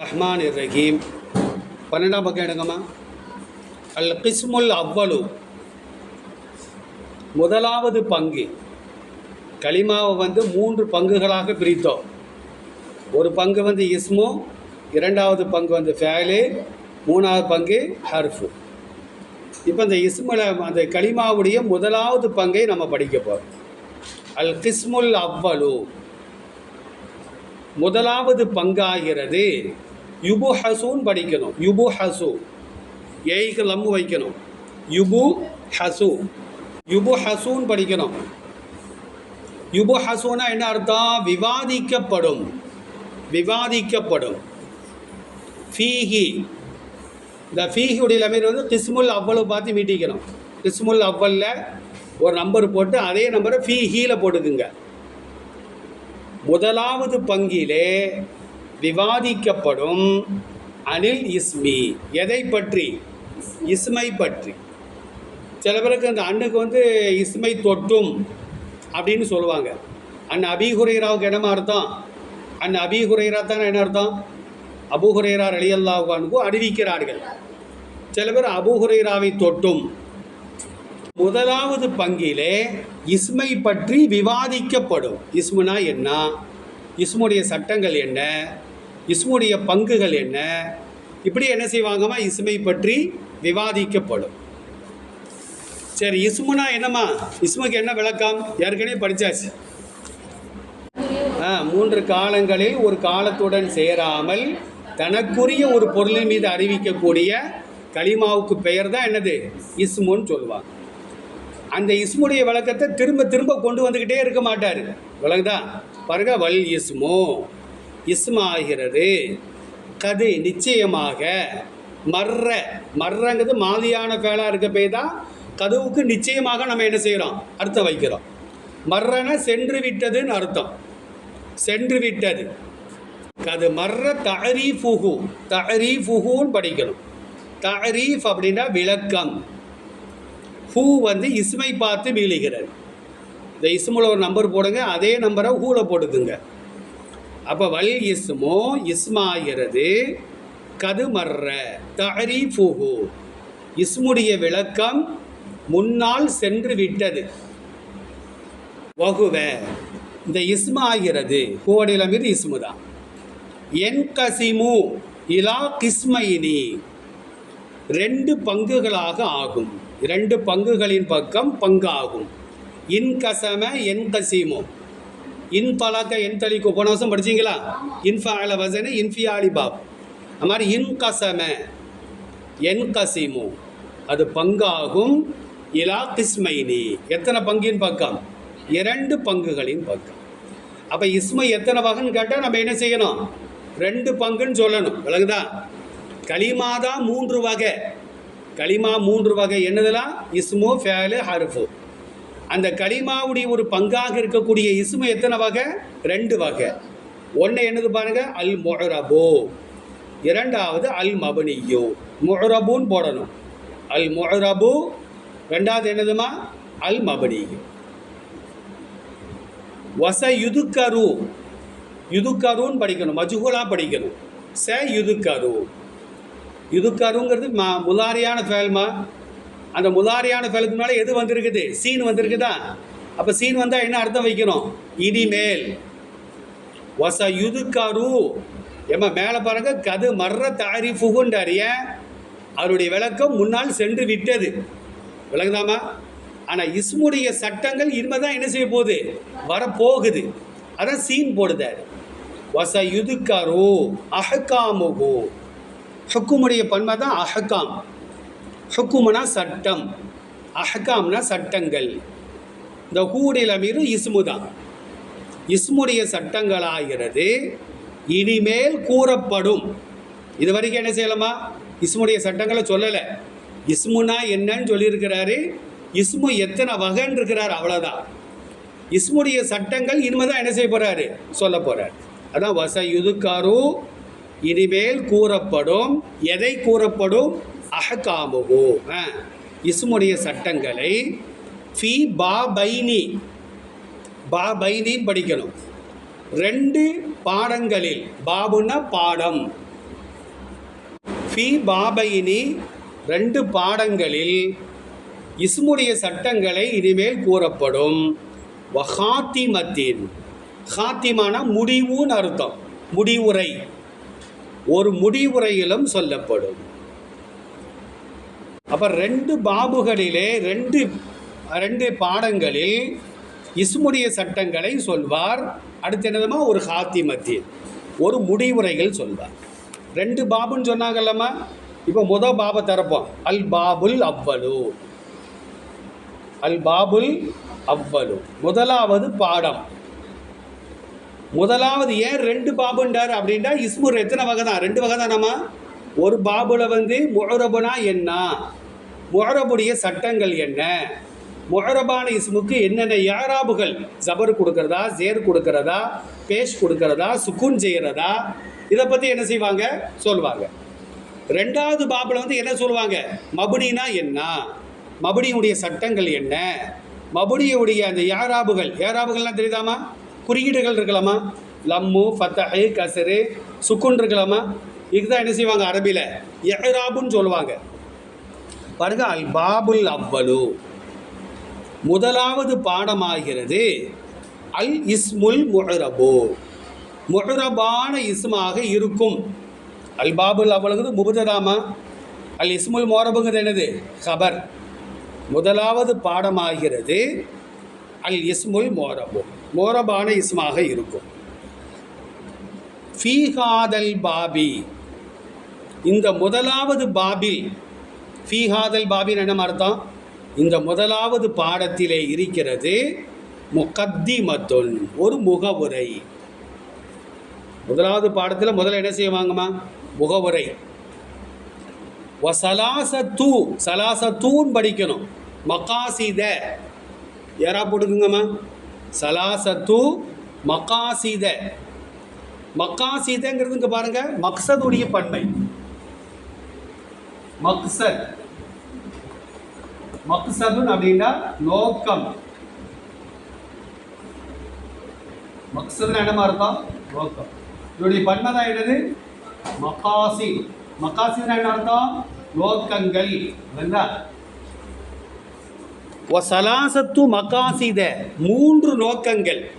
ரஹ்மான் ரஹீம் பன்னெண்டாம் பக்கம் எடுங்கம்மா. அல் கிஸ்முல் அவ்வலு. முதலாவது பங்கு. கலிமாவை வந்து மூன்று பங்குகளாக பிரித்தோம். ஒரு பங்கு வந்து இஸ்மு இரண்டாவது பங்கு வந்து ஃபேலு மூணாவது பங்கு ஹர்ஃபு. இப்போ இந்த இஸ்முல அந்த கலிமாவுடைய முதலாவது பங்கை நம்ம படிக்க போகிறோம் அல் கிஸ்முல் அவ்வலு. முதலாவது பங்காகிறது யுபு ஹசூன் படிக்கணும். யுபு ஹசு ஏய்க்கு லம்மு வைக்கணும். யுபு ஹசு யுபு ஹசூன் படிக்கணும். யுபு ஹசூனா என்ன அர்த்தம்? விவாதிக்கப்படும். விவாதிக்கப்படும். ஃபீஹி. இந்த ஃபீஹியுடைய லமீர் வந்து கிஸ்முல் அவ்வளவு பார்த்து மீட்டிக்கணும் கிஸ்முல் அவ்வல்ல ஒரு நம்பர் போட்டு அதே நம்பரை ஃபீஹியில் போட்டுக்குங்க. முதலாவது பங்கிலே விவாதிக்கப்படும் அனில் இஸ்மி. எதை பற்றி? இஸ்மை பற்றி. சில பேருக்கு அந்த அண்ணுக்கு வந்து இஸ்மை தொட்டும் அப்படின்னு சொல்லுவாங்க. அண்ணன் அபிஹுரைராவுக்கு என்னமா அர்த்தம்? அண்ணன் அபி ஹுரைரா என்ன அர்த்தம்? அபு ஹுரைரா அறிவிக்கிறார்கள். சில பேர் அபுஹுரைராவை தொட்டும். முதலாவது பங்கிலே இஸ்மை பற்றி விவாதிக்கப்படும். இஸ்முனா என்ன? இஸ்முடைய சட்டங்கள் என்ன? இஸ்முடைய பங்குகள் என்ன? இப்படி என்ன செய்வாங்கம்மா? இஸ்மை பற்றி விவாதிக்கப்படும். சரி இஸ்முனா என்னம்மா? இஸ்முக்கு என்ன விளக்கம்? ஏற்கனவே படித்தாச்சு ஆ மூன்று காலங்களில் ஒரு காலத்துடன் சேராமல் தனக்குரிய ஒரு பொருளின் மீது அறிவிக்கக்கூடிய கலிமாவுக்கு பெயர் தான் என்னது? இஸ்முன்னு சொல்லுவாங்க. அந்த இஸ்முடைய விளக்கத்தை திரும்ப திரும்ப கொண்டு வந்துக்கிட்டே இருக்க மாட்டார். விளங்குதா பாருங்க வல் இஸ்மோ. இஸ்மாகிறது கது நிச்சயமாக மர்ற மர்றங்கிறது மாதியான ஃபேலாக இருக்க போய் தான். கதுவுக்கு நிச்சயமாக நம்ம என்ன செய்கிறோம் அர்த்தம் வைக்கிறோம். மர்றன சென்று விட்டதுன்னு அர்த்தம். சென்று விட்டது. அது மர்ற தரீஃபுஹு தரீஃபுஹுன்னு படிக்கணும். தரீஃப் அப்படின்னா விளக்கம். ஹூ வந்து இஸ்மை பார்த்து மீளுகிறது. இந்த இஸ்முல ஒரு நம்பர் போடுங்க அதே நம்பரை ஹூவில் போட்டுக்குங்க அப்போ வல் இஸ்மோ இஸ்மாகிறது கதுமர்ற மர்ற தரீஃபுஹு இஸ்முடைய விளக்கம் முன்னால் சென்று விட்டது வகுவ. இந்த இஸ்மாகிறது கோடையில் மீது இஸ்மு தான். என் கசிமு இலா கிஸ்மைனி. ரெண்டு பங்குகளாக ஆகும். இரண்டு பங்குகளின் பக்கம் பங்காகும். இன் கசம என் இன் என் தலிக்கு போன வருஷம் படிச்சீங்களா? இன்ஃபால வசனு இன்ஃபியாலி பாப். அது மாதிரி இன் கசம என் கசிமு அது பங்காகும் இலா கிஸ்மைனி. எத்தனை பங்கின் பக்கம்? இரண்டு பங்குகளின் பக்கம். அப்போ இஸ்மை எத்தனை வகைன்னு கேட்டால் நம்ம என்ன செய்யணும்? ரெண்டு பங்குன்னு சொல்லணும். விளங்குதா? களிமா தான் மூன்று வகை. களிமா மூன்று வகை என்னதெல்லாம் இஸ்மு ஃபேலு ஹருஃபு. அந்த களிமாவுடைய ஒரு பங்காக இருக்கக்கூடிய இசுமு எத்தனை வகை? ரெண்டு வகை. ஒன்று என்னது பாருங்க? அல் மொஹரபு இரண்டாவது அல் மபனியோ மொஹரபுன்னு போடணும். அல் மொஹரபு ரெண்டாவது என்னதுமா? அல் மபனியோ வச யுதுக்கரு யுதுக்கருன்னு படிக்கணும். மஜுகுலாக படிக்கணும். ச யுதுக்கரு யுதுக்கருங்கிறது மா முலாரியான ஃபேல்மா அந்த முதாரியான ஃபேலுக்கு முன்னால் எது வந்திருக்குது? சீன் வந்திருக்குதா? அப்போ சீன் வந்தால் என்ன அர்த்தம் வைக்கணும் இனிமேல். வச யுதுக்காரு. ஏம்மா மேலே பாருங்க கது மர்ற தாரிஃபுகுன்றாரிய அவருடைய விளக்கம் முன்னால் சென்று விட்டது. விளங்குதாமா ஆனால் இஸ்முடைய சட்டங்கள் இனிமேல் தான் என்ன செய்ய போகுது? வரப்போகுது. அதான் சீன் போடுதார். வச யுதுக்காரு அஹக்காமுகு ஹுக்குமுடைய பன்மை தான் அஹக்காம் ஹுக்குமுனா சட்டம் அஹக்காம்னா சட்டங்கள். இந்த ஹூடில் அமீரும் இஸ்மு தான். இஸ்முடைய சட்டங்களாகிறது இனிமேல் கூறப்படும். இது வரைக்கும் என்ன செய்யலாமா? இஸ்முடைய சட்டங்களை சொல்லலை. இஸ்முனா என்னன்னு சொல்லியிருக்கிறாரு. இஸ்மு எத்தனை வகைன்னு இருக்கிறார் அவ்வளோதான் இஸ்முடைய சட்டங்கள் இனிமேல் தான் என்ன செய்ய போகிறாரு சொல்ல போகிறார் அதான் வச யுதுக்காரு இனிமேல் கூறப்படும். எதை கூறப்படும்? அஹகாமுகு ஆ, இஸ்முடைய சட்டங்களை ஃபி பா பைனி பா படிக்கணும். ரெண்டு பாடங்களில். பாபுன்னா பாடம். ஃபி பாபைனி ரெண்டு பாடங்களில் இஸ்முடைய சட்டங்களை இனிமேல் கூறப்படும். வஹாத்திமத்தின் ஹாத்திமான முடிவுன்னு அர்த்தம். முடிவுரை. ஒரு முடிவுரையிலும் சொல்லப்படும். அப்போ ரெண்டு பாபுகளிலே ரெண்டு ரெண்டு பாடங்களில் இஸ்முடைய சட்டங்களை சொல்வார். அடுத்து என்னதுமா ஒரு ஹாத்தி மத்திய ஒரு முடிவுரைகள் சொல்வார். ரெண்டு பாபுன்னு சொன்னாங்கல்லம்மா? இப்போ முத பாபை திறப்போம் அல் பாபுல் அவ்வலு. அல் பாபுல் அவ்வலு. முதலாவது பாடம். முதலாவது ஏன் ரெண்டு பாபுண்டார் அப்படின்னா இஸ்முர் எத்தனை வகை தான்? ரெண்டு வகை தானம்மா? ஒரு பாபுல வந்து முஹரபுனா என்ன? முஹரபுடைய சட்டங்கள் என்ன? முஹரபான இஸ்முக்கு என்னென்ன யாராபுகள் ஜபர் கொடுக்கறதா? ஜேர் கொடுக்கறதா? பேஷ் கொடுக்கறதா? சுக்குன் செய்கிறதா இதை பற்றி என்ன செய்வாங்க? சொல்லுவாங்க ரெண்டாவது பாபில் வந்து என்ன சொல்லுவாங்க மபுனினா என்ன? மபுடியுடைய சட்டங்கள் என்ன? மபுடியுடைய அந்த யாராபுகள் யாராபுகள்லாம் தெரியுதாமா? குறியீடுகள் இருக்கலாமா? லம்மு ஃபத்தஹு கசரு சுக்குன் இருக்கலாமா? இதுதான் என்ன செய்வாங்க அரபியில் எஹராபுன்னு சொல்லுவாங்க. பாருங்க அல் பாபுல் அவ்வலு. முதலாவது பாடமாகிறது அல் இஸ்முல் முஹரபு. முஹரபான இஸ்மாக இருக்கும். அல் பாபுல் அவ்வளவுங்கிறது முபுதராமா அல் இஸ்முல் மோரபுங்கிறது என்னது? ஹபர் முதலாவது பாடமாகிறது அல் இஸ்முல் மோரபு மோரபான இஸ்மாக இருக்கும். ஃபீஹாதல் பாபி. இந்த முதலாவது பாபில் ஃபீஹாதல் பாபில் என்ன அர்த்தம்? இந்த முதலாவது பாடத்திலே இருக்கிறது முகத்திமத்துன் ஒரு முகவுரை. முதலாவது பாடத்தில் முதல்ல என்ன செய்வாங்கம்மா? முகவுரை. வசலாசத்து சலாசத்தூன் படிக்கணும். மகாசித. யாரா போட்டுக்குங்கம்மா? சலாசத்து மகாசித. மக்காசிதங்கிறது இங்கே பாருங்கள் மக்சதுடைய பன்மை. மக்சத். மக்சதுன் அப்படின்னா நோக்கம். மக்சதுன்னு என்ன அர்த்தம்? நோக்கம். இதனுடைய பன்மை தான் என்னது? மகாசி. மக்காசின்னு என்ன அர்த்தம்? நோக்கங்கள். இல்லைங்களா சலாசத்து மகாசித. மூன்று நோக்கங்கள்.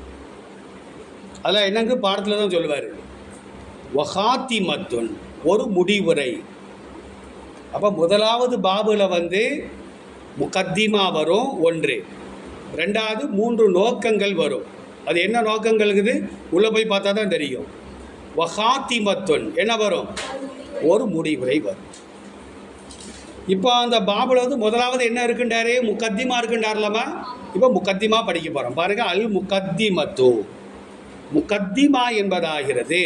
அதில் என்னங்க? பாடத்தில் தான் சொல்லுவார். வஹாத்தி மத்துன் ஒரு முடிவுரை. அப்போ முதலாவது பாபுல வந்து முகத்திமா வரும் ஒன்று. ரெண்டாவது மூன்று நோக்கங்கள் வரும். அது என்ன நோக்கங்கள் இருக்குது உள்ளே போய் பார்த்தா தான் தெரியும். வஹாத்திமத்துன் என்ன வரும்? ஒரு முடிவுரை வரும். இப்போ அந்த பாபுல வந்து முதலாவது என்ன இருக்குண்டாரு முக்கத்திமா இருக்குண்டார்லாமா இப்போ முக்கத்திமா படிக்க போகிறோம் பாருங்கள் அல் முக்கத்திமத்து முகத்திமா என்பதாகிறது.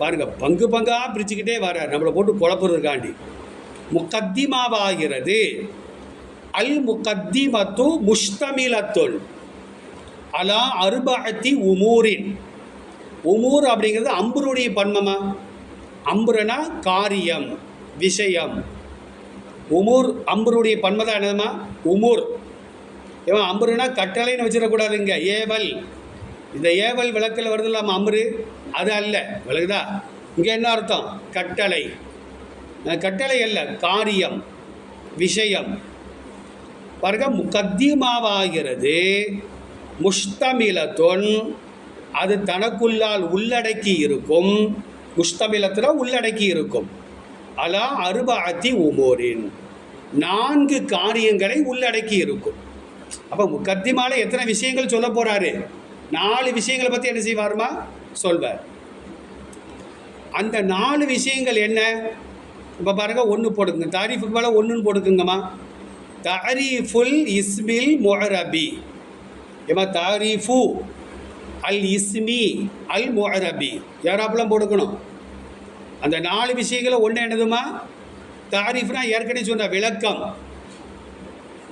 பாருங்க பங்கு பங்காக பிரிச்சுக்கிட்டே வர நம்மளை போட்டு குழப்புறதுக்காண்டி. முக்கத்திமாவாகிறது அல் முக்கத்திமத்து முஷ்தமிலத்துல் அலா அருபத்தி உமூரின். உமூர் அப்படிங்கிறது அம்புருடைய பன்மமா? அம்புரனா காரியம் விஷயம். உமூர் அம்புருடைய பன்மதான் என்னதுமா? உமூர். இவன் அம்புருனா கட்டளைன்னு வச்சிடக்கூடாதுங்க. ஏவல். இந்த ஏவல் விளக்கில் வருது இல்லாமல் அமரு அது அல்ல. விளக்குதா? இங்கே என்ன அர்த்தம்? கட்டளை. கட்டளை அல்ல. காரியம். விஷயம். பாருங்க முக்கத்தியமாவாகிறது முஷ்தமிலத்தொன் அது தனக்குள்ளால் உள்ளடக்கி இருக்கும் முஷ்தமிலத்தில் உள்ளடக்கி இருக்கும். அலா அருபாத்தி உமோரின். நான்கு காரியங்களை உள்ளடக்கி இருக்கும். அப்போ முக்கத்திமால எத்தனை விஷயங்கள் சொல்ல போகிறாரு நாலு விஷயங்களை பற்றி என்ன செய்வாருமா? சொல்வார். அந்த நாலு விஷயங்கள் என்ன? இப்போ பாருங்க ஒன்று போடுங்க. தாரீஃபுக்கு மேலே ஒன்றுன்னு போட்டுக்குங்கம்மா தாரீஃபுல் இஸ்மில் மொஹரபி ஏமா தாரீஃபு அல் இஸ்மி அல் மொஹரபி யாராப்பெல்லாம் போடுக்கணும்? அந்த நாலு விஷயங்களை ஒன்று என்னதுமா தாரீஃப்னா ஏற்கனவே சொன்ன விளக்கம்.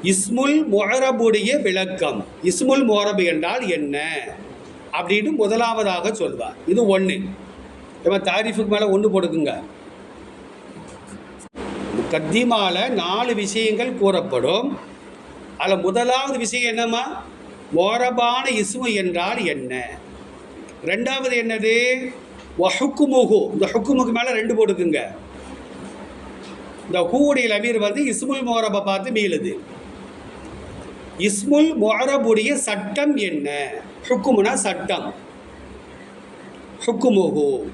இஸ்முல் மொஹரபுடைய விளக்கம். இஸ்முல் மொஹரபு என்றால் என்ன? அப்படின்னு முதலாவதாக சொல்வார். இது ஒன்று இவன் தாரிஃபுக்கு மேலே ஒன்று போட்டுக்குங்க. கத்திமால நாலு விஷயங்கள் கூறப்படும். அதில் முதலாவது விஷயம் என்னம்மா? மோரபான இஸ்மு என்றால் என்ன? ரெண்டாவது என்னது? ஹுக்குமுகு இந்த ஹுக்குமுக்கு மேலே ரெண்டு போட்டுக்குங்க. இந்த ஹூவுடைய லமீர் வந்து இஸ்முல் மோரபை பார்த்து மீளுது. இஸ்முல் மொஹரபுடைய சட்டம் என்ன? ஹுக்குமுனா சட்டம். ஹுக்குமுகு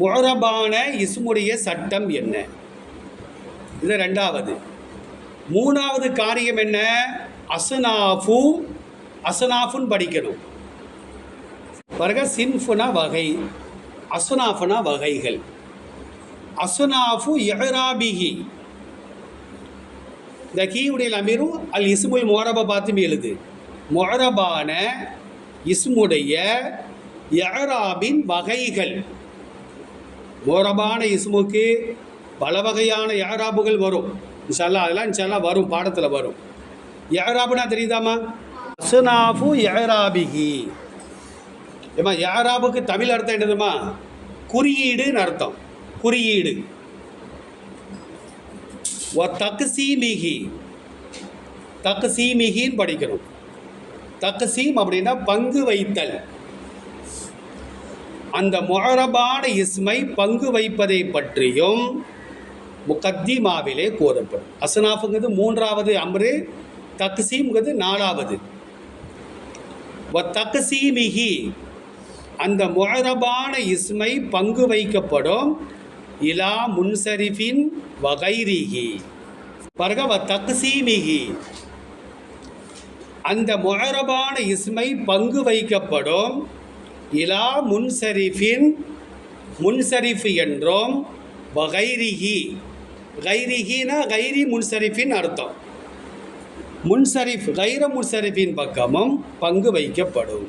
மொஹரபான இஸ்முடைய சட்டம் என்ன? இது ரெண்டாவது. மூணாவது காரியம் என்ன? அசனாஃபு அசனாஃபுன்னு படிக்கணும். வருக சின்ஃபுனா வகை அசுனாஃபுனா வகைகள். அசுனாஃபு எஹராபிகி இந்த கீயுடைய அமீரும் அல் இஸ்முல் மொரபை பார்த்து எழுது. மொரபான இஸ்முடைய எஹராபின் வகைகள். மொரபான இஸ்முக்கு பல வகையான யராபுகள் வரும். இன்ஷால்லா அதெல்லாம் இன்ஷால்லா வரும் பாடத்தில் வரும். யாராபுனா தெரியுதாம்மா? அசுனாஃபு யாராபிகி ஏம்மா யாராபுக்கு தமிழ் அர்த்தம் என்னதுமா குறியீடுன்னு அர்த்தம். குறியீடு. ஒ தக்சீமிகி தக்சீமிகின்னு படிக்கணும். தக்சீம் அப்படின்னா பங்கு வைத்தல். அந்த முகரபான இஸ்மை பங்கு வைப்பதை பற்றியும் முக்கத்திமாவிலே கூறப்படும். அசனாஃபுங்கிறது மூன்றாவது அம்ரு தக்சீம்ங்கிறது நாலாவது. வ தக்சீமிகி அந்த முகரபான இஸ்மை பங்கு வைக்கப்படும். இலா முன்சரிஃபின் வகைரிகி. பாருங்க வ தக்சீமிகி. அந்த முகரபான இஸ்மை பங்கு வைக்கப்படும். இலா முன்சரிஃபின் முன்சரிஃப் என்றும் வகைரிஹி கைரிகினா கைரி முன்சரிஃபின் அர்த்தம். முன்சரிஃப் கைர முன்சரிஃபின் பக்கமும் பங்கு வைக்கப்படும்.